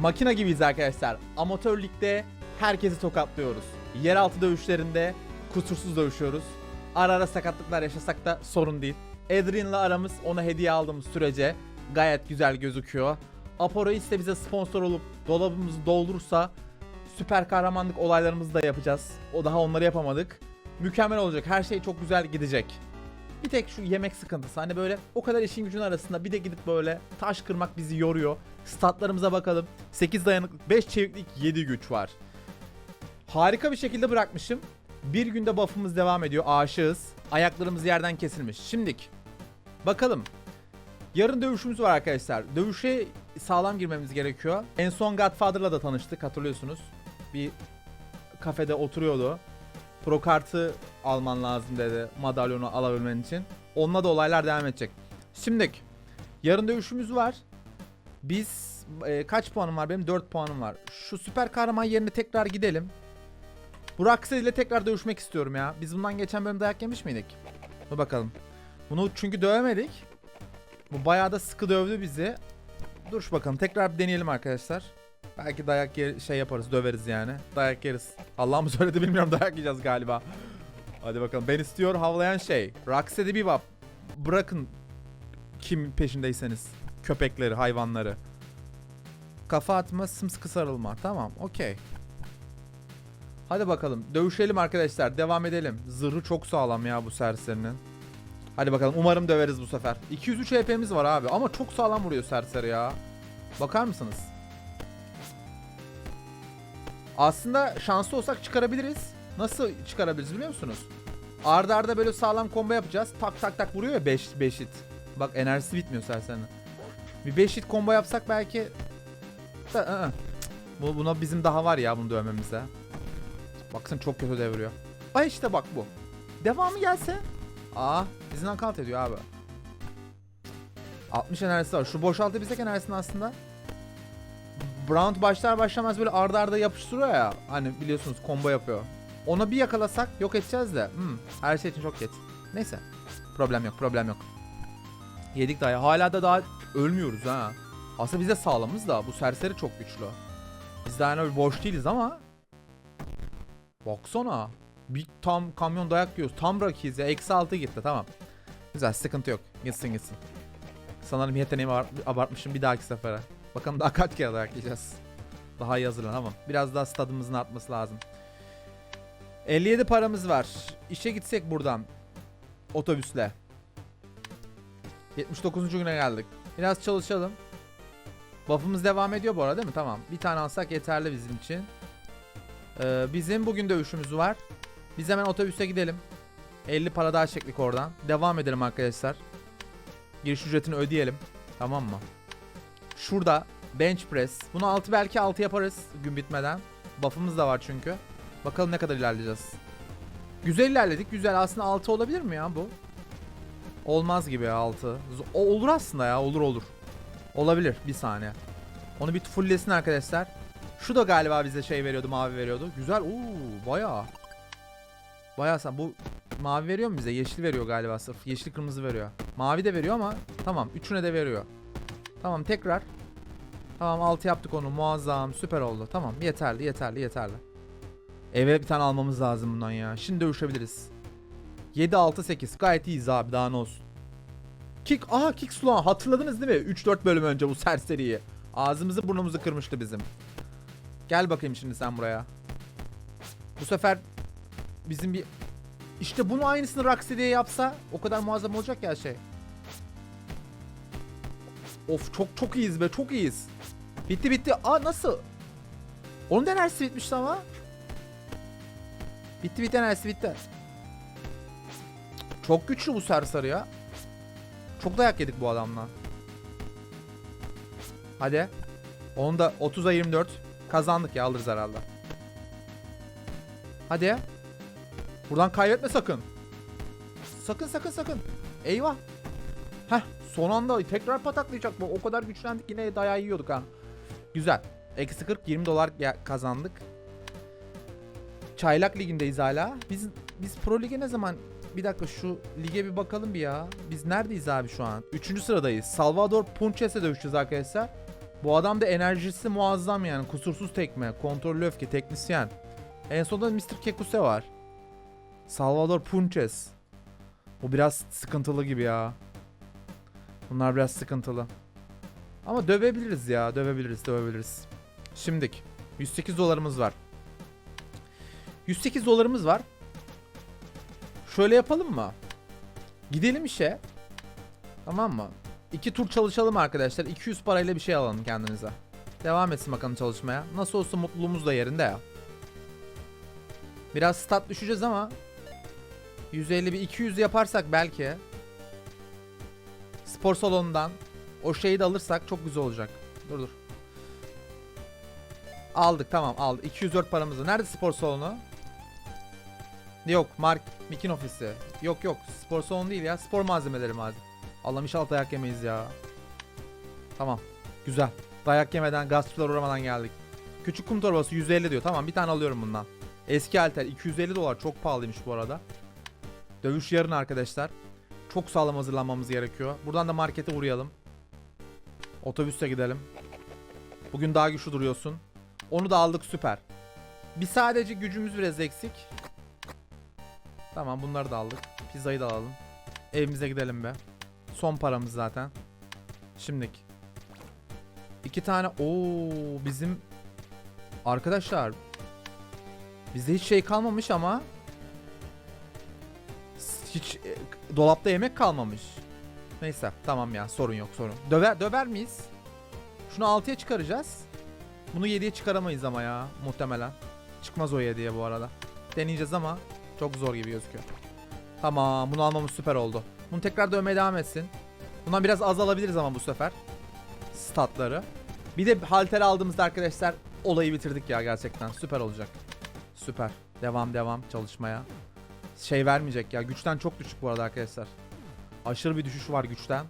Makina gibiyiz arkadaşlar. Amatör ligde herkesi tokatlıyoruz. Yeraltı dövüşlerinde kusursuz dövüşüyoruz. Ara ara sakatlıklar yaşasak da sorun değil. Adrian'la aramız ona hediye aldığımız sürece gayet güzel gözüküyor. Apo Reis de bize sponsor olup dolabımızı doldurursa süper kahramanlık olaylarımızı da yapacağız. O daha onları yapamadık. Mükemmel olacak. Her şey çok güzel gidecek. Bir tek şu yemek sıkıntısı. Hani böyle o kadar işin gücün arasında bir de gidip böyle taş kırmak bizi yoruyor. Statlarımıza bakalım. 8 dayanıklık, 5 çeviklik, 7 güç var. Harika bir şekilde bırakmışım. Bir günde buff'ımız devam ediyor. Aşığız. Ayaklarımız yerden kesilmiş. Şimdik. Bakalım. Yarın dövüşümüz var arkadaşlar. Dövüşe sağlam girmemiz gerekiyor. En son Godfather'la da tanıştık hatırlıyorsunuz. Bir kafede oturuyordu. Pro kartı alman lazım dedi madalyonu alabilmen için. Onunla da olaylar devam edecek. Şimdi yarın dövüşümüz var. Biz e, kaç puanım var? Benim 4 puanım var. Şu süper kahraman yerine tekrar gidelim. Bu Rocksteady ile tekrar dövüşmek istiyorum ya. Biz bundan geçen bölüm dayak yemiş miydik? Dur bakalım. Bunu çünkü dövemedik. Bu bayağı da sıkı dövdü bizi. Dur şu bakalım. Tekrar bir deneyelim arkadaşlar. Belki dayak yer, şey yaparız, döveriz yani. Dayak yeriz. Allah mı söyledi bilmiyorum dayak yiyeceğiz galiba. Hadi bakalım. Ben istiyor havlayan şey. Rocksteady Bebop. Bırakın kim peşindeyseniz. Köpekleri, hayvanları. Kafa atma, sımsıkı sarılma. Tamam, okey. Hadi bakalım. Dövüşelim arkadaşlar. Devam edelim. Zırhı çok sağlam ya bu serserinin. Hadi bakalım. Umarım döveriz bu sefer. 203 HP'miz var abi. Ama çok sağlam vuruyor serseri ya. Bakar mısınız? Aslında şanslı olsak çıkarabiliriz. Nasıl çıkarabiliriz biliyor musunuz? Arda arda böyle sağlam combo yapacağız. Tak tak tak vuruyor ya 5 5 hit. Bak enerjisi bitmiyor serserinin. Bir 5 hit combo yapsak belki. Bu buna bizim daha var ya bunu dövmemize. Baksana çok kötü deviriyor. Ay işte bak bu. Devamı gelse. Aa bizi nakalt ediyor abi. 60 enerjisi var. Şu boşaltabilsek enerjisini aslında. Round başlar başlamaz böyle arda arda yapıştırıyor ya. Hani biliyorsunuz combo yapıyor. Ona bir yakalasak yok edeceğiz de. Hmm, her şey için çok geç. Neyse. Problem yok problem yok. Yedik daha. Hala da daha ölmüyoruz ha. Aslında biz de sağlamız da bu serseri çok güçlü. Biz yani öyle boş değiliz ama. Baksana. Bir tam kamyon dayak yiyoruz. Tam rakiyiz ya. Eksi altı gitti tamam. Güzel sıkıntı yok. Gitsin gitsin. Sanırım yeteneğimi abart- abartmışım bir dahaki sefere. Bakalım daha kaç kere dayak yiyeceğiz. Daha iyi hazırlanamam. Biraz daha stadımızın artması lazım. 57 paramız var. İşe gitsek buradan. Otobüsle. 79. güne geldik. Biraz çalışalım. Buff'ımız devam ediyor bu arada değil mi? Tamam. Bir tane alsak yeterli bizim için. Ee, bizim bugün dövüşümüz var. Biz hemen otobüse gidelim. 50 para daha çektik oradan. Devam edelim arkadaşlar. Giriş ücretini ödeyelim. Tamam mı? Şurada bench press. Bunu 6 belki 6 yaparız gün bitmeden. Buff'ımız da var çünkü. Bakalım ne kadar ilerleyeceğiz. Güzel ilerledik. Güzel. Aslında 6 olabilir mi ya bu? Olmaz gibi ya 6. O olur aslında ya. Olur olur. Olabilir. Bir saniye. Onu bir fulllesin arkadaşlar. Şu da galiba bize şey veriyordu. Mavi veriyordu. Güzel. Oo bayağı. Bayağı sen bu mavi veriyor mu bize? Yeşil veriyor galiba sırf. Yeşil kırmızı veriyor. Mavi de veriyor ama tamam. Üçüne de veriyor. Tamam tekrar. Tamam 6 yaptık onu. Muazzam. Süper oldu. Tamam yeterli yeterli yeterli. Eve bir tane almamız lazım bundan ya. Şimdi dövüşebiliriz. 7 6 8 gayet iyiyiz abi daha ne olsun. Kick aha kick slow hatırladınız değil mi? 3-4 bölüm önce bu serseriyi. Ağzımızı burnumuzu kırmıştı bizim. Gel bakayım şimdi sen buraya. Bu sefer bizim bir işte bunu aynısını Rocksteady'ye yapsa o kadar muazzam olacak ya şey. Of çok çok iyiyiz be çok iyiyiz. Bitti bitti. Aa nasıl? Onun da enerjisi bitmişti ama. Bitti bitti enerjisi bitti. Çok güçlü bu sersarı ya. Çok dayak yedik bu adamla. Hadi. Onu da 30'a 24. Kazandık ya alırız herhalde. Hadi. Buradan kaybetme sakın. Sakın sakın sakın. Eyvah. Son anda tekrar pataklayacak bu. O kadar güçlendik yine dayağı yiyorduk ha. Güzel. Eksi 40 20 dolar kazandık. Çaylak ligindeyiz hala. Biz biz pro lige ne zaman bir dakika şu lige bir bakalım bir ya. Biz neredeyiz abi şu an? Üçüncü sıradayız. Salvador Punches'e dövüşeceğiz arkadaşlar. Bu adam da enerjisi muazzam yani. Kusursuz tekme, kontrollü öfke, teknisyen. En sonunda Mr. Kekuse var. Salvador Punches. Bu biraz sıkıntılı gibi ya. Bunlar biraz sıkıntılı. Ama dövebiliriz ya. Dövebiliriz, dövebiliriz. Şimdik. 108 dolarımız var. 108 dolarımız var. Şöyle yapalım mı? Gidelim işe. Tamam mı? İki tur çalışalım arkadaşlar. 200 parayla bir şey alalım kendimize. Devam etsin bakalım çalışmaya. Nasıl olsa mutluluğumuz da yerinde ya. Biraz stat düşeceğiz ama 150 bir 200 yaparsak belki spor salonundan o şeyi de alırsak çok güzel olacak. Dur dur. Aldık tamam aldık. 204 paramızı. Nerede spor salonu? Yok Mark Mikin ofisi. Yok yok spor salonu değil ya. Spor malzemeleri malzeme. Allah'ım inşallah dayak yemeyiz ya. Tamam. Güzel. Dayak yemeden gaspçılar uğramadan geldik. Küçük kum torbası 150 diyor. Tamam bir tane alıyorum bundan. Eski halter 250 dolar çok pahalıymış bu arada. Dövüş yarın arkadaşlar. Çok sağlam hazırlanmamız gerekiyor. Buradan da markete uğrayalım. Otobüste gidelim. Bugün daha güçlü duruyorsun. Onu da aldık süper. Bir sadece gücümüz biraz eksik. Tamam bunları da aldık. Pizzayı da alalım. Evimize gidelim be. Son paramız zaten. Şimdik. İki tane. Oo bizim arkadaşlar bizde hiç şey kalmamış ama hiç dolapta yemek kalmamış. Neyse tamam ya sorun yok sorun. Döver döver miyiz? Şunu 6'ya çıkaracağız. Bunu 7'ye çıkaramayız ama ya muhtemelen. Çıkmaz o 7'ye bu arada. Deneyeceğiz ama çok zor gibi gözüküyor. Tamam bunu almamız süper oldu. Bunu tekrar dövmeye devam etsin. Bundan biraz az alabiliriz ama bu sefer. Statları. Bir de halter aldığımızda arkadaşlar olayı bitirdik ya gerçekten. Süper olacak. Süper. Devam devam çalışmaya. Şey vermeyecek ya. Güçten çok düşük bu arada arkadaşlar. Aşırı bir düşüş var güçten.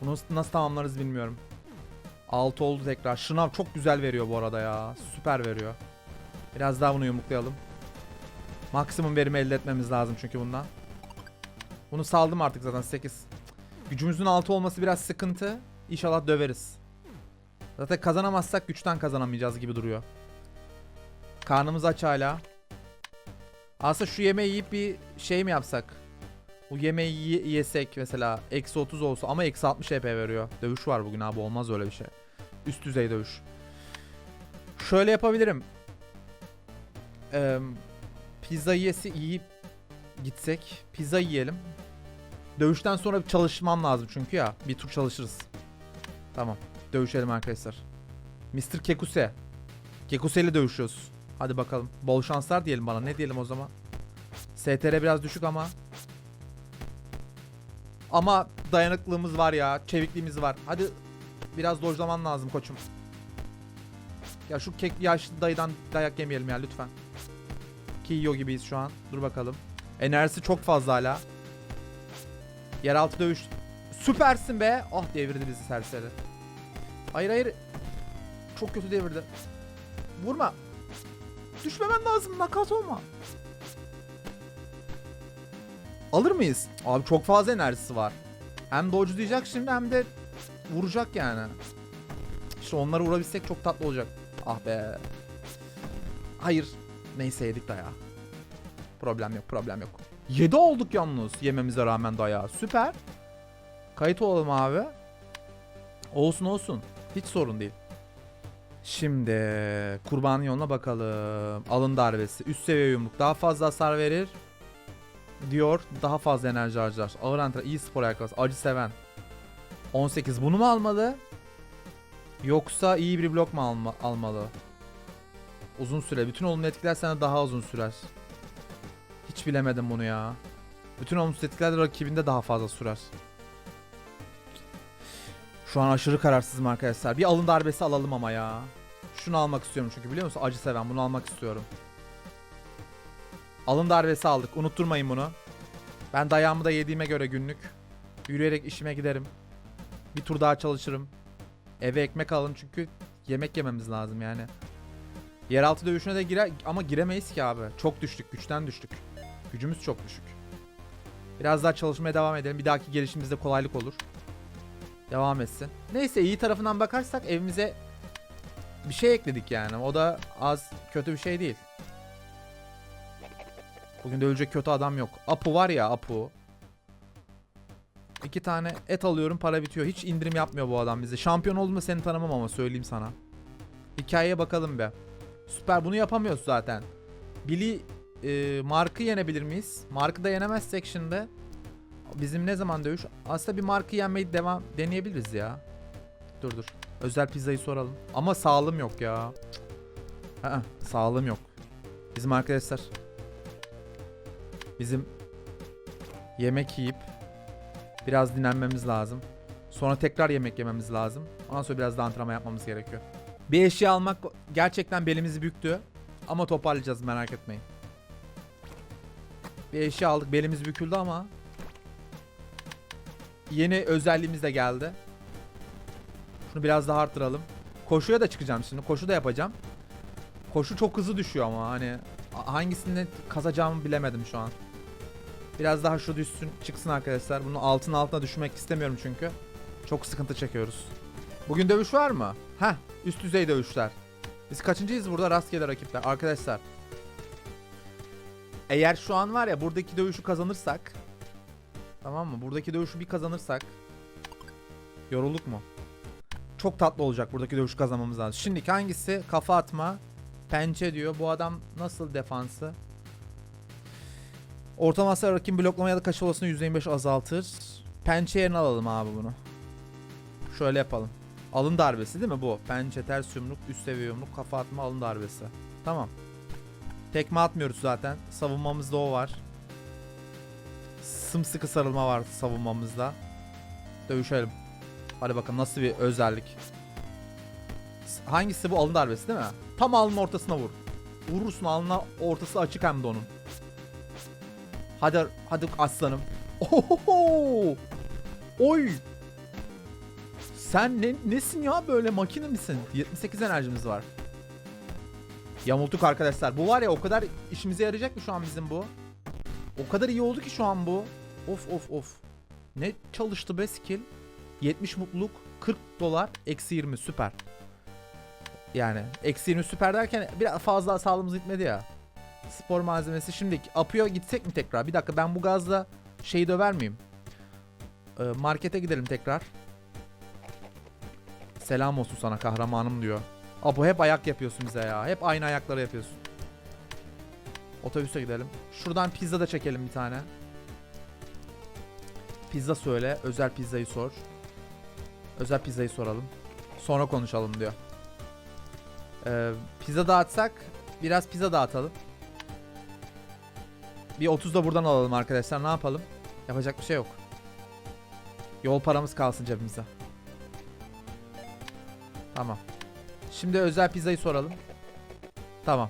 Bunu nasıl tamamlarız bilmiyorum. 6 oldu tekrar. Şınav çok güzel veriyor bu arada ya. Süper veriyor. Biraz daha bunu yumruklayalım. Maksimum verimi elde etmemiz lazım çünkü bundan. Bunu saldım artık zaten 8. Gücümüzün 6 olması biraz sıkıntı. İnşallah döveriz. Zaten kazanamazsak güçten kazanamayacağız gibi duruyor. Karnımız aç hala. Aslında şu yemeği yiyip bir şey mi yapsak? Bu yemeği ye- yesek mesela eksi 30 olsa ama eksi 60 EP veriyor. Dövüş var bugün abi olmaz öyle bir şey. Üst düzey dövüş. Şöyle yapabilirim. Eee pizza yiyesi yiyip gitsek. Pizza yiyelim. Dövüşten sonra çalışmam lazım çünkü ya. Bir tur çalışırız. Tamam. Dövüşelim arkadaşlar. Mr. Kekuse. Kekuse ile dövüşüyoruz. Hadi bakalım. Bol şanslar diyelim bana. Ne diyelim o zaman? STR biraz düşük ama. Ama dayanıklılığımız var ya. Çevikliğimiz var. Hadi biraz dojlaman lazım koçum. Ya şu kek yaşlı dayıdan dayak yemeyelim ya lütfen. Ki yiyor gibiyiz şu an. Dur bakalım. Enerjisi çok fazla hala. Yeraltı dövüş. Süpersin be. Ah devirdi bizi serseri. Hayır hayır. Çok kötü devirdi. Vurma. Düşmemen lazım. Nakat olma. Alır mıyız? Abi çok fazla enerjisi var. Hem dodge'layacak şimdi hem de vuracak yani. İşte onlara vurabilsek çok tatlı olacak. Ah be. Hayır. Neyse yedik dayağı. Problem yok problem yok. 7 olduk yalnız yememize rağmen dayağı. Süper. Kayıt olalım abi. Olsun olsun. Hiç sorun değil. Şimdi kurbanın yoluna bakalım. Alın darbesi. Üst seviye yumruk daha fazla hasar verir. Diyor daha fazla enerji harcar. Ağır antrenman, iyi spor ayakkabısı, acı seven. 18 bunu mu almalı? Yoksa iyi bir blok mu alma, almalı? Uzun süre. Bütün olumlu etkiler sana daha uzun sürer. Hiç bilemedim bunu ya. Bütün olumsuz etkiler de rakibinde daha fazla sürer. Şu an aşırı kararsızım arkadaşlar. Bir alın darbesi alalım ama ya. Şunu almak istiyorum çünkü biliyor musun? Acı seven bunu almak istiyorum. Alın darbesi aldık. Unutturmayın bunu. Ben dayağımı da yediğime göre günlük. Yürüyerek işime giderim. Bir tur daha çalışırım. Eve ekmek alın çünkü yemek yememiz lazım yani. Yeraltı dövüşüne de girer ama giremeyiz ki abi. Çok düştük, güçten düştük. Gücümüz çok düşük. Biraz daha çalışmaya devam edelim. Bir dahaki gelişimizde kolaylık olur. Devam etsin. Neyse iyi tarafından bakarsak evimize bir şey ekledik yani. O da az kötü bir şey değil. Bugün de ölecek kötü adam yok. Apu var ya Apu. İki tane et alıyorum para bitiyor. Hiç indirim yapmıyor bu adam bize. Şampiyon olduğunda seni tanımam ama söyleyeyim sana. Hikayeye bakalım be. Süper bunu yapamıyoruz zaten. Billy e, Mark'ı yenebilir miyiz? Mark'ı da yenemezsek şimdi bizim ne zaman dövüş? Aslında bir Mark'ı yenmeyi devam deneyebiliriz ya. Dur dur. Özel pizzayı soralım. Ama sağlım yok ya. Aa, sağlım yok. Bizim arkadaşlar bizim yemek yiyip biraz dinlenmemiz lazım. Sonra tekrar yemek yememiz lazım. Ondan sonra biraz da antrenman yapmamız gerekiyor. Bir eşya almak gerçekten belimizi büktü. Ama toparlayacağız merak etmeyin. Bir eşya aldık belimiz büküldü ama yeni özelliğimiz de geldi. Şunu biraz daha arttıralım. Koşuya da çıkacağım şimdi. Koşu da yapacağım. Koşu çok hızlı düşüyor ama hani hangisini kazacağımı bilemedim şu an. Biraz daha şu düşsün çıksın arkadaşlar. Bunu altın altına düşmek istemiyorum çünkü. Çok sıkıntı çekiyoruz. Bugün dövüş var mı? Heh üst düzey dövüşler. Biz kaçıncıyız burada rastgele rakipler arkadaşlar. Eğer şu an var ya buradaki dövüşü kazanırsak Tamam mı? Buradaki dövüşü bir kazanırsak Yorulduk mu? Çok tatlı olacak buradaki dövüşü kazanmamız lazım. Şimdi hangisi? Kafa atma. Pençe diyor. Bu adam nasıl defansı? Orta hasar rakibin bloklama ya da kaçış olasılığını %25 azaltır. Pençe yerine alalım abi bunu. Şöyle yapalım. Alın darbesi değil mi bu? Pençe, ters yumruk, üst seviye yumruk, kafa atma, alın darbesi. Tamam. Tekme atmıyoruz zaten. Savunmamızda o var. Sımsıkı sarılma var savunmamızda. Dövüşelim. Hadi bakalım nasıl bir özellik. Hangisi bu alın darbesi değil mi? Tam alnın ortasına vur. Vurursun alnına ortası açık hem de onun. Hadi hadi aslanım. Ohoho! Oy! Sen ne, nesin ya böyle makine misin? 78 enerjimiz var. Yamultuk arkadaşlar. Bu var ya o kadar işimize yarayacak mı şu an bizim bu? O kadar iyi oldu ki şu an bu. Of of of. Ne çalıştı be skill? 70 mutluluk 40 dolar eksi 20 süper. Yani eksi 20 süper derken biraz fazla sağlığımız gitmedi ya. Spor malzemesi şimdi Apu'ya gitsek mi tekrar? Bir dakika ben bu gazla şeyi döver miyim? Ee, markete gidelim tekrar. Selam olsun sana kahramanım diyor. Apo hep ayak yapıyorsun bize ya. Hep aynı ayakları yapıyorsun. Otobüse gidelim. Şuradan pizza da çekelim bir tane. Pizza söyle. Özel pizzayı sor. Özel pizzayı soralım. Sonra konuşalım diyor. Ee, pizza dağıtsak biraz pizza dağıtalım. Bir 30 da buradan alalım arkadaşlar. Ne yapalım? Yapacak bir şey yok. Yol paramız kalsın cebimize. Tamam. Şimdi özel pizzayı soralım. Tamam.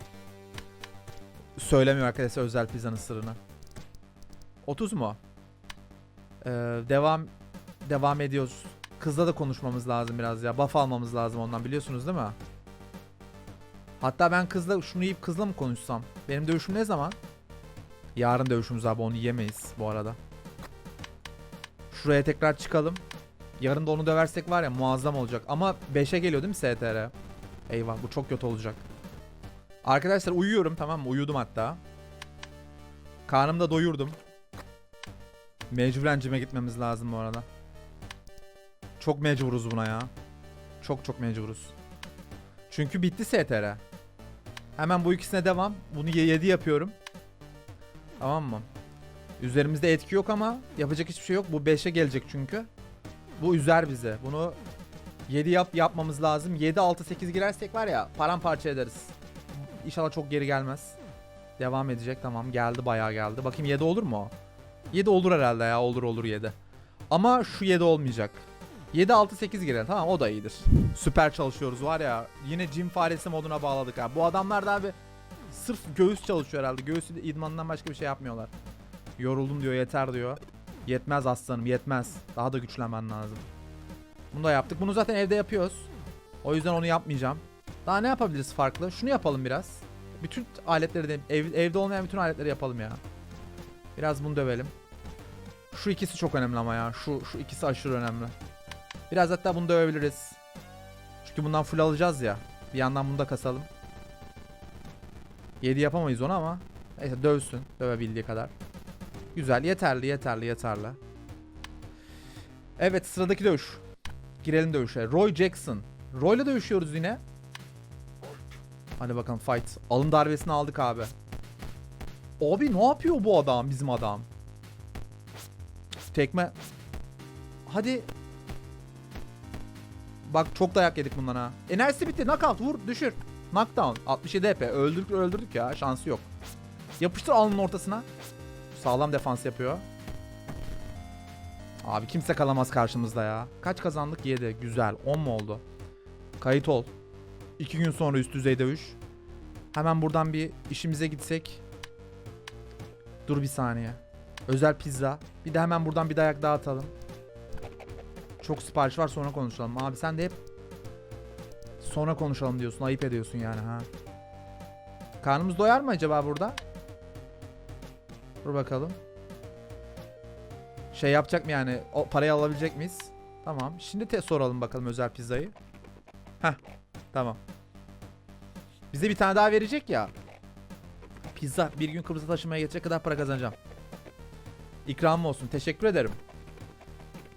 Söylemiyor arkadaşlar özel pizzanın sırrını. 30 mu? Ee, devam devam ediyoruz. Kızla da konuşmamız lazım biraz ya. Buff almamız lazım ondan biliyorsunuz değil mi? Hatta ben kızla şunu yiyip kızla mı konuşsam? Benim dövüşüm ne zaman? Yarın dövüşümüz abi onu yemeyiz bu arada. Şuraya tekrar çıkalım. Yarın da onu döversek var ya muazzam olacak. Ama 5'e geliyor değil mi STR? Eyvah bu çok kötü olacak. Arkadaşlar uyuyorum tamam mı? Uyudum hatta. Karnımı da doyurdum. Mecburen gitmemiz lazım bu arada. Çok mecburuz buna ya. Çok çok mecburuz. Çünkü bitti STR. Hemen bu ikisine devam. Bunu 7 yapıyorum. Tamam mı? Üzerimizde etki yok ama yapacak hiçbir şey yok. Bu 5'e gelecek çünkü. Bu üzer bize. Bunu 7 yap yapmamız lazım. 7 6 8 girersek var ya paramparça ederiz. İnşallah çok geri gelmez. Devam edecek tamam geldi bayağı geldi. Bakayım 7 olur mu o? 7 olur herhalde ya olur olur 7. Ama şu 7 olmayacak. 7 6 8 girelim tamam o da iyidir. Süper çalışıyoruz var ya. Yine cim faresi moduna bağladık ha. Bu adamlar da abi sırf göğüs çalışıyor herhalde. Göğüs idmanından başka bir şey yapmıyorlar. Yoruldum diyor yeter diyor. Yetmez aslanım yetmez. Daha da güçlenmen lazım. Bunu da yaptık. Bunu zaten evde yapıyoruz. O yüzden onu yapmayacağım. Daha ne yapabiliriz farklı? Şunu yapalım biraz. Bütün aletleri de ev, evde olmayan bütün aletleri yapalım ya. Biraz bunu dövelim. Şu ikisi çok önemli ama ya. Şu şu ikisi aşırı önemli. Biraz hatta bunu dövebiliriz. Çünkü bundan full alacağız ya. Bir yandan bunu da kasalım. 7 yapamayız onu ama. Neyse dövsün. Dövebildiği kadar. Güzel. Yeterli yeterli yeterli. Evet sıradaki dövüş. Girelim dövüşe. Roy Jackson. Roy'la dövüşüyoruz yine. Hadi bakalım fight. Alın darbesini aldık abi. Abi ne yapıyor bu adam bizim adam? Tekme. Hadi. Bak çok dayak yedik bundan ha. Enerjisi bitti. Knockout vur düşür. Knockdown. 67 HP. Öldürdük öldürdük ya. Şansı yok. Yapıştır alnının ortasına. Sağlam defans yapıyor. Abi kimse kalamaz karşımızda ya. Kaç kazandık? 7. Güzel. 10 mu oldu? Kayıt ol. 2 gün sonra üst düzey dövüş. Hemen buradan bir işimize gitsek. Dur bir saniye. Özel pizza. Bir de hemen buradan bir dayak daha atalım. Çok sipariş var sonra konuşalım. Abi sen de hep sonra konuşalım diyorsun. Ayıp ediyorsun yani ha. Karnımız doyar mı acaba burada? Dur bakalım. Şey yapacak mı yani? O parayı alabilecek miyiz? Tamam. Şimdi te soralım bakalım özel pizzayı. Heh. Tamam. Bize bir tane daha verecek ya. Pizza. Bir gün Kıbrıs'a taşımaya geçecek kadar para kazanacağım. İkramım olsun. Teşekkür ederim.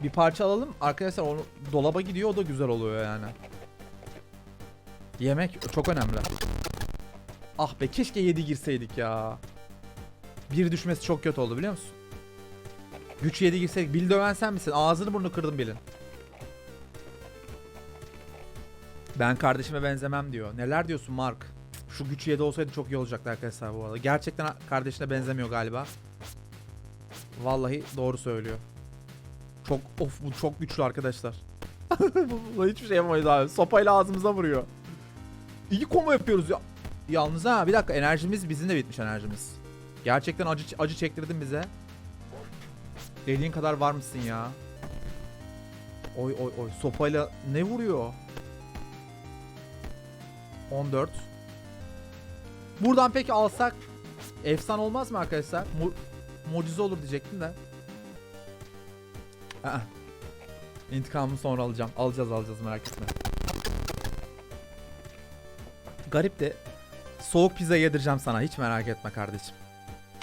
Bir parça alalım. Arkadaşlar onu dolaba gidiyor. O da güzel oluyor yani. Yemek çok önemli. Ah be keşke 7 girseydik ya. Bir düşmesi çok kötü oldu biliyor musun? Güç 7 girseydik. Bil döven misin? Ağzını burnunu kırdım Bil'in. Ben kardeşime benzemem diyor. Neler diyorsun Mark? Şu güç 7 olsaydı çok iyi olacaktı arkadaşlar bu arada. Gerçekten kardeşine benzemiyor galiba. Vallahi doğru söylüyor. Çok of bu çok güçlü arkadaşlar. bu hiçbir şey yapamayız abi. Sopayla ağzımıza vuruyor. İyi combo yapıyoruz ya. Yalnız ha bir dakika enerjimiz bizim de bitmiş enerjimiz. Gerçekten acı acı çektirdin bize. Dediğin kadar var mısın ya? Oy oy oy sopayla ne vuruyor? 14. Buradan peki alsak efsan olmaz mı arkadaşlar? Mu mucize olur diyecektim de. Aa. İntikamımı sonra alacağım. Alacağız alacağız merak etme. Garip de soğuk pizza yedireceğim sana. Hiç merak etme kardeşim.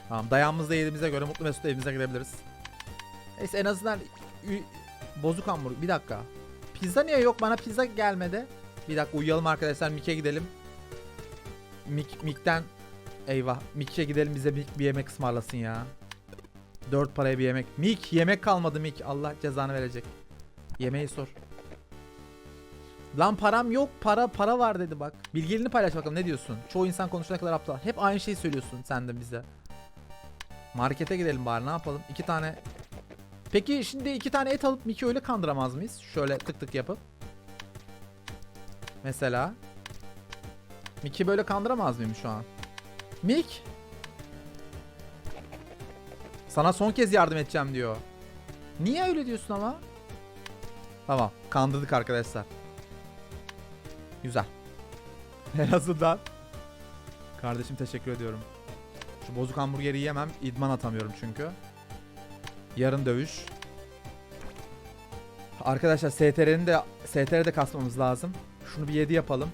Tamam dayağımızı da yediğimize göre mutlu mesut evimize gidebiliriz. Neyse en azından bozuk hamburger. Bir dakika. Pizza niye yok? Bana pizza gelmedi. Bir dakika uyuyalım arkadaşlar. Mik'e gidelim. Mik, Mik'ten eyvah. Mik'e gidelim bize Mik bir yemek ısmarlasın ya. Dört paraya bir yemek. Mik yemek kalmadı Mik. Allah cezanı verecek. Yemeği sor. Lan param yok. Para para var dedi bak. Bilgilerini paylaş bakalım ne diyorsun? Çoğu insan konuşana kadar aptal. Hep aynı şeyi söylüyorsun sen de bize. Markete gidelim bari ne yapalım? İki tane. Peki şimdi iki tane et alıp Mickey öyle kandıramaz mıyız? Şöyle tık tık yapıp. Mesela. Mickey böyle kandıramaz mıyım şu an? Mick. Sana son kez yardım edeceğim diyor. Niye öyle diyorsun ama? Tamam. Kandırdık arkadaşlar. Güzel. En azından. Kardeşim teşekkür ediyorum. Şu bozuk hamburgeri yemem. İdman atamıyorum çünkü. Yarın dövüş. Arkadaşlar STR'nin de STR'de de kasmamız lazım. Şunu bir 7 yapalım.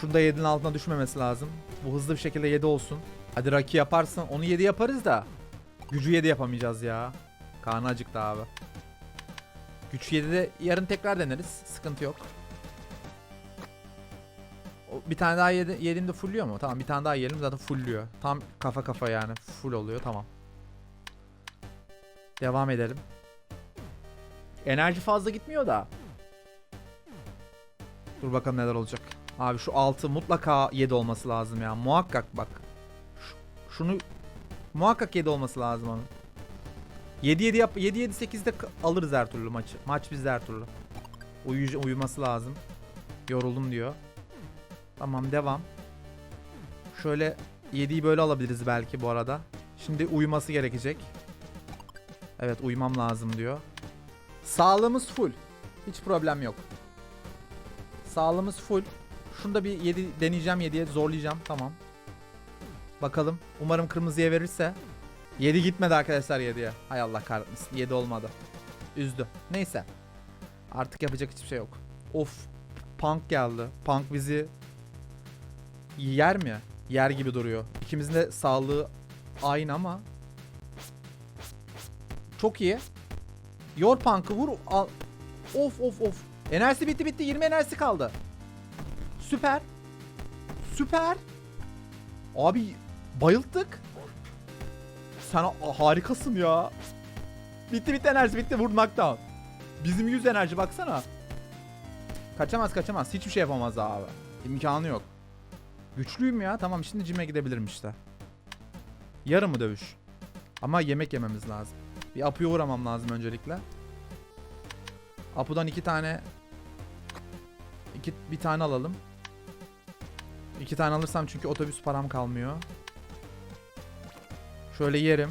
Şunu da 7'nin altına düşmemesi lazım. Bu hızlı bir şekilde 7 olsun. Hadi Raki yaparsın. Onu 7 yaparız da. Gücü 7 yapamayacağız ya. Karnı acıktı abi. Güç 7'de yarın tekrar deneriz. Sıkıntı yok. Bir tane daha yedi, yediğimde fullüyor mu? Tamam bir tane daha yiyelim zaten fullüyor. Tam kafa kafa yani. Full oluyor tamam. Devam edelim. Enerji fazla gitmiyor da. Dur bakalım neler olacak. Abi şu 6 mutlaka 7 olması lazım ya. Muhakkak bak. Şunu muhakkak 7 olması lazım onun. 7 7 yap 7 7 8'de k- alırız her türlü maçı. Maç bizde her türlü. Uyu uyuması lazım. Yoruldum diyor. Tamam devam. Şöyle 7'yi böyle alabiliriz belki bu arada. Şimdi uyuması gerekecek. Evet uyumam lazım diyor. Sağlığımız full. Hiç problem yok. Sağlığımız full. Şunu da bir 7 deneyeceğim 7'ye zorlayacağım. Tamam. Bakalım. Umarım kırmızıya verirse. 7 gitmedi arkadaşlar 7'ye. Hay Allah kahretmesin. 7 olmadı. Üzdü. Neyse. Artık yapacak hiçbir şey yok. Of. Punk geldi. Punk bizi yer mi? Yer gibi duruyor. İkimizin de sağlığı aynı ama çok iyi. Yor Punk'ı vur. Al. Of of of. Enerjisi bitti bitti. 20 enerjisi kaldı. Süper. Süper. Abi bayılttık. Sen harikasın ya. Bitti bitti enerji bitti. Vur knockdown. Bizim 100 enerji baksana. Kaçamaz kaçamaz. Hiçbir şey yapamaz abi. İmkanı yok. Güçlüyüm ya. Tamam şimdi cime gidebilirim işte. Yarın mı dövüş? Ama yemek yememiz lazım. Bir Apu'ya uğramam lazım öncelikle. Apu'dan iki tane iki, bir tane alalım. İki tane alırsam çünkü otobüs param kalmıyor. Şöyle yerim.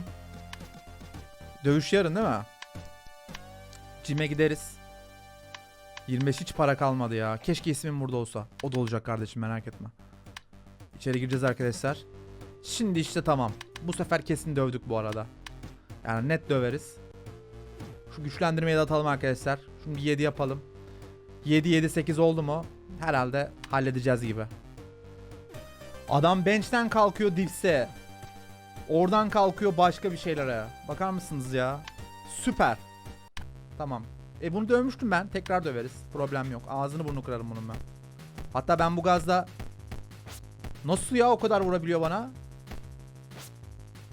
Dövüş yarın değil mi? Cime gideriz. 25 hiç para kalmadı ya. Keşke ismim burada olsa. O da olacak kardeşim merak etme. İçeri gireceğiz arkadaşlar. Şimdi işte tamam. Bu sefer kesin dövdük bu arada. Yani net döveriz. Şu güçlendirmeyi de atalım arkadaşlar. Bir 7 yapalım. 7 7 8 oldu mu? Herhalde halledeceğiz gibi. Adam bench'ten kalkıyor dipse. Oradan kalkıyor başka bir şeylere. Bakar mısınız ya? Süper. Tamam. E bunu dövmüştüm ben. Tekrar döveriz. Problem yok. Ağzını burnunu kırarım bunun ben. Hatta ben bu gazda Nasıl ya o kadar vurabiliyor bana?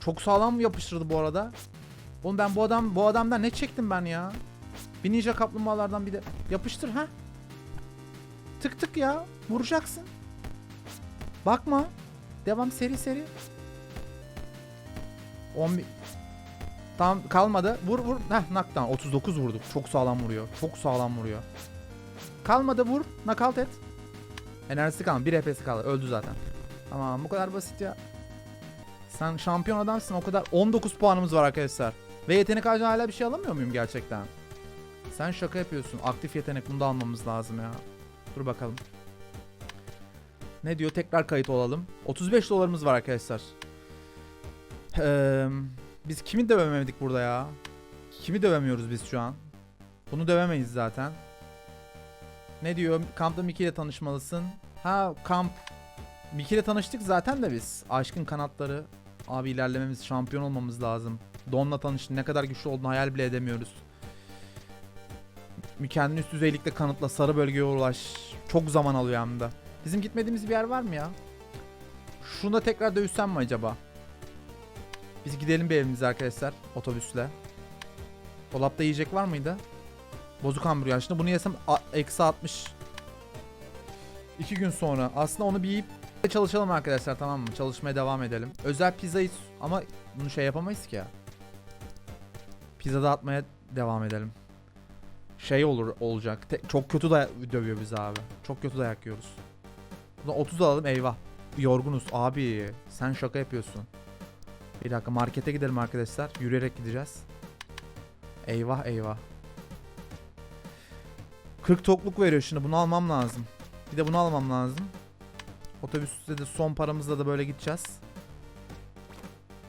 Çok sağlam yapıştırdı bu arada. Oğlum ben bu adam bu adamdan ne çektim ben ya? Bir ninja kaplumbağalardan bir de yapıştır ha. Tık tık ya. Vuracaksın. Bakma. Devam seri seri. 11 Tamam kalmadı. Vur vur. Heh knockdown. 39 vurduk. Çok sağlam vuruyor. Çok sağlam vuruyor. Kalmadı vur. Knockout et. Enerjisi kalmadı. Bir HP'si kaldı. Öldü zaten. Tamam bu kadar basit ya. Sen şampiyon adamsın o kadar. 19 puanımız var arkadaşlar. Ve yetenek ağacına hala bir şey alamıyor muyum gerçekten? Sen şaka yapıyorsun. Aktif yetenek bunu da almamız lazım ya. Dur bakalım. Ne diyor? Tekrar kayıt olalım. 35 dolarımız var arkadaşlar. Eee, biz kimi dövemedik burada ya? Kimi dövemiyoruz biz şu an? Bunu dövemeyiz zaten. Ne diyor? Kampta Mickey ile tanışmalısın. Ha kamp. Mickey ile tanıştık zaten de biz. Aşkın kanatları. Abi ilerlememiz, şampiyon olmamız lazım. Don'la tanıştık. Ne kadar güçlü olduğunu hayal bile edemiyoruz. Kendini üst düzeylikle kanıtla sarı bölgeye ulaş. Çok zaman alıyor hem de. Bizim gitmediğimiz bir yer var mı ya? Şuna tekrar dövüşsem mi acaba? Biz gidelim bir evimize arkadaşlar otobüsle. Dolapta yiyecek var mıydı? Bozuk hamburger. Şimdi bunu yesem eksi 60. 2 gün sonra. Aslında onu bir yiyip çalışalım arkadaşlar tamam mı? Çalışmaya devam edelim. Özel pizzayı ama bunu şey yapamayız ki ya. Pizza dağıtmaya devam edelim. Şey olur olacak. Te- çok kötü da dövüyor bizi abi. Çok kötü dayak yiyoruz. Buradan 30 alalım eyvah. Yorgunuz abi. Sen şaka yapıyorsun. Bir dakika markete gidelim arkadaşlar. Yürüyerek gideceğiz. Eyvah eyvah. 40 tokluk veriyor şimdi. Bunu almam lazım. Bir de bunu almam lazım. Otobüste de son paramızla da böyle gideceğiz.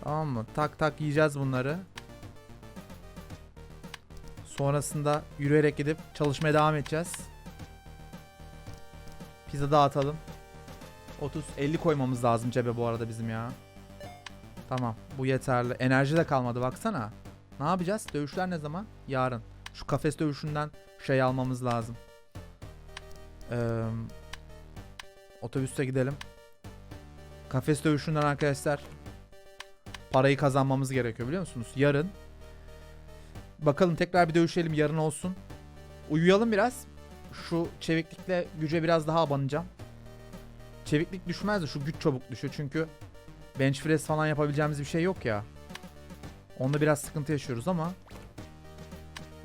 Tamam mı? Tak tak yiyeceğiz bunları. Sonrasında yürüyerek gidip çalışmaya devam edeceğiz. Pizza dağıtalım. 30 50 koymamız lazım cebe bu arada bizim ya. Tamam bu yeterli. Enerji de kalmadı baksana. Ne yapacağız? Dövüşler ne zaman? Yarın. Şu kafes dövüşünden şey almamız lazım. Ee, otobüste gidelim. Kafes dövüşünden arkadaşlar parayı kazanmamız gerekiyor biliyor musunuz? Yarın. Bakalım tekrar bir dövüşelim yarın olsun. Uyuyalım biraz. Şu çeviklikle güce biraz daha abanacağım. Çeviklik düşmez de şu güç çabuk düşüyor çünkü bench press falan yapabileceğimiz bir şey yok ya. Onda biraz sıkıntı yaşıyoruz ama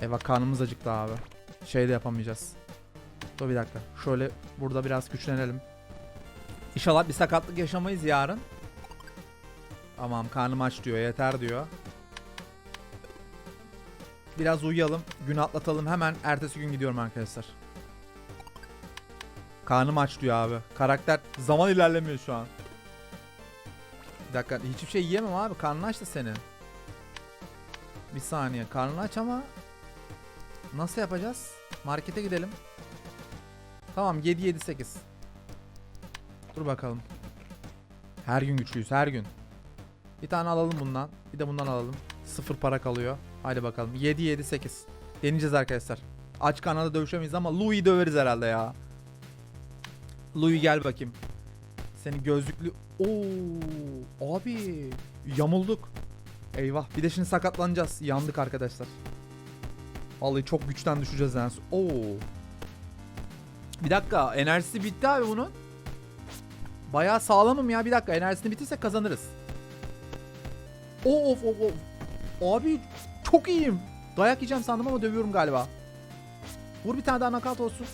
Eyvah karnımız acıktı abi. Şey de yapamayacağız. Dur bir dakika. Şöyle burada biraz güçlenelim. İnşallah bir sakatlık yaşamayız yarın. Tamam karnım aç diyor yeter diyor. Biraz uyuyalım. Gün atlatalım. Hemen ertesi gün gidiyorum arkadaşlar. Karnım aç diyor abi. Karakter zaman ilerlemiyor şu an. Dakika hiçbir şey yiyemem abi. Karnın aç da senin. Bir saniye. Karnın aç ama nasıl yapacağız? Markete gidelim. Tamam 7 7 8. Dur bakalım. Her gün güçlüyüz her gün. Bir tane alalım bundan. Bir de bundan alalım. Sıfır para kalıyor. Haydi bakalım. 7 7 8. Deneyeceğiz arkadaşlar. Aç kanada dövüşemeyiz ama Louis'i döveriz herhalde ya. Louis gel bakayım. Seni gözlüklü... Oo, abi yamulduk. Eyvah. Bir de şimdi sakatlanacağız. Yandık arkadaşlar. Vallahi çok güçten düşeceğiz yani. Oo. Bir dakika. Enerjisi bitti abi bunun. Bayağı sağlamım ya. Bir dakika. Enerjisini bitirse kazanırız. Of of of. Abi çok iyiyim. Dayak yiyeceğim sandım ama dövüyorum galiba. Vur bir tane daha nakat olsun.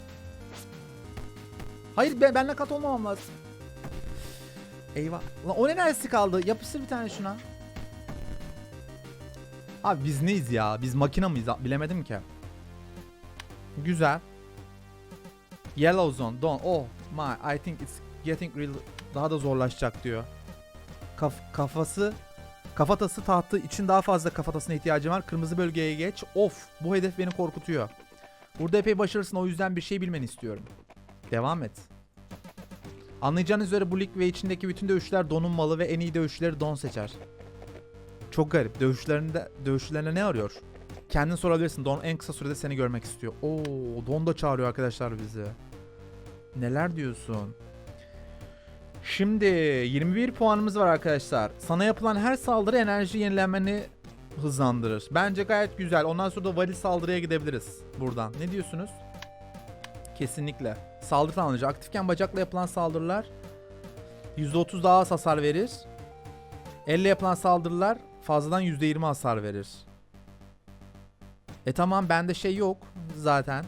Hayır ben, ben nakat olmamam lazım. Eyvah. Lan o enerjisi kaldı. Yapıştır bir tane şuna. Abi biz neyiz ya? Biz makina mıyız? Bilemedim ki. Güzel. Yellow zone. Don't. Oh my. I think it's getting real. Daha da zorlaşacak diyor. Kaf kafası kafatası tahtı için daha fazla kafatasına ihtiyacım var. Kırmızı bölgeye geç. Of. Bu hedef beni korkutuyor. Burada epey başarısın o yüzden bir şey bilmeni istiyorum. Devam et. Anlayacağınız üzere bu lig ve içindeki bütün dövüşler Don'un malı ve en iyi dövüşçüleri Don seçer. Çok garip. Dövüşlerinde dövüşlerine ne arıyor? Kendin sorabilirsin. Don en kısa sürede seni görmek istiyor. Oo, Don da çağırıyor arkadaşlar bizi. Neler diyorsun? Şimdi 21 puanımız var arkadaşlar. Sana yapılan her saldırı enerji yenilenmeni hızlandırır. Bence gayet güzel. Ondan sonra da varil saldırıya gidebiliriz buradan. Ne diyorsunuz? Kesinlikle. Saldırı tamamlayıcı. Aktifken bacakla yapılan saldırılar %30 daha az hasar verir. Elle yapılan saldırılar fazladan %20 hasar verir. E tamam bende şey yok zaten.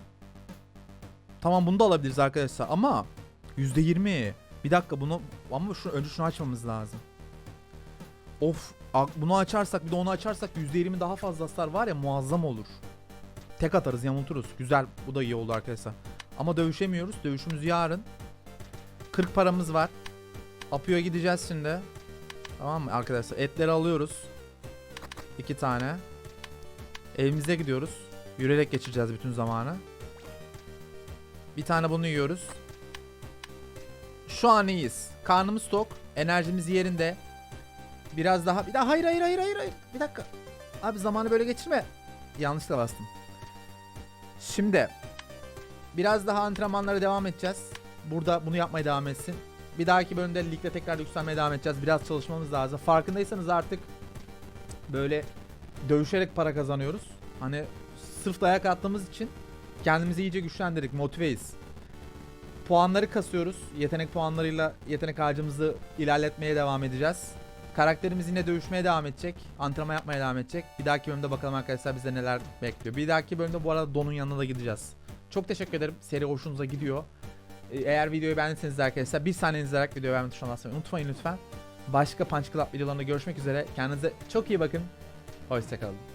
Tamam bunu da alabiliriz arkadaşlar ama %20. Bir dakika bunu ama şu önce şunu açmamız lazım. Of bunu açarsak bir de onu açarsak %20 daha fazla hasar var ya muazzam olur. Tek atarız yamulturuz. Güzel bu da iyi oldu arkadaşlar. Ama dövüşemiyoruz. Dövüşümüz yarın. 40 paramız var. Apio'ya gideceğiz şimdi. Tamam mı arkadaşlar? Etleri alıyoruz. İki tane. Evimize gidiyoruz. Yürüyerek geçireceğiz bütün zamanı. Bir tane bunu yiyoruz. Şu an iyiyiz. Karnımız tok. Enerjimiz yerinde. Biraz daha... Bir daha hayır hayır hayır hayır hayır. Bir dakika. Abi zamanı böyle geçirme. Yanlışla bastım. Şimdi biraz daha antrenmanlara devam edeceğiz. Burada bunu yapmaya devam etsin. Bir dahaki bölümde ligde tekrar yükselmeye devam edeceğiz. Biraz çalışmamız lazım. Farkındaysanız artık böyle dövüşerek para kazanıyoruz. Hani sırf dayak attığımız için kendimizi iyice güçlendirdik, motiveyiz. Puanları kasıyoruz. Yetenek puanlarıyla yetenek ağacımızı ilerletmeye devam edeceğiz. Karakterimiz yine dövüşmeye devam edecek. Antrenman yapmaya devam edecek. Bir dahaki bölümde bakalım arkadaşlar bize neler bekliyor. Bir dahaki bölümde bu arada Don'un yanına da gideceğiz. Çok teşekkür ederim. Seri hoşunuza gidiyor. Ee, Eğer videoyu beğendiyseniz arkadaşlar bir saniye izleyerek videoyu beğenme tuşuna basmayı unutmayın lütfen. Başka Punch Club videolarında görüşmek üzere. Kendinize çok iyi bakın. Hoşçakalın.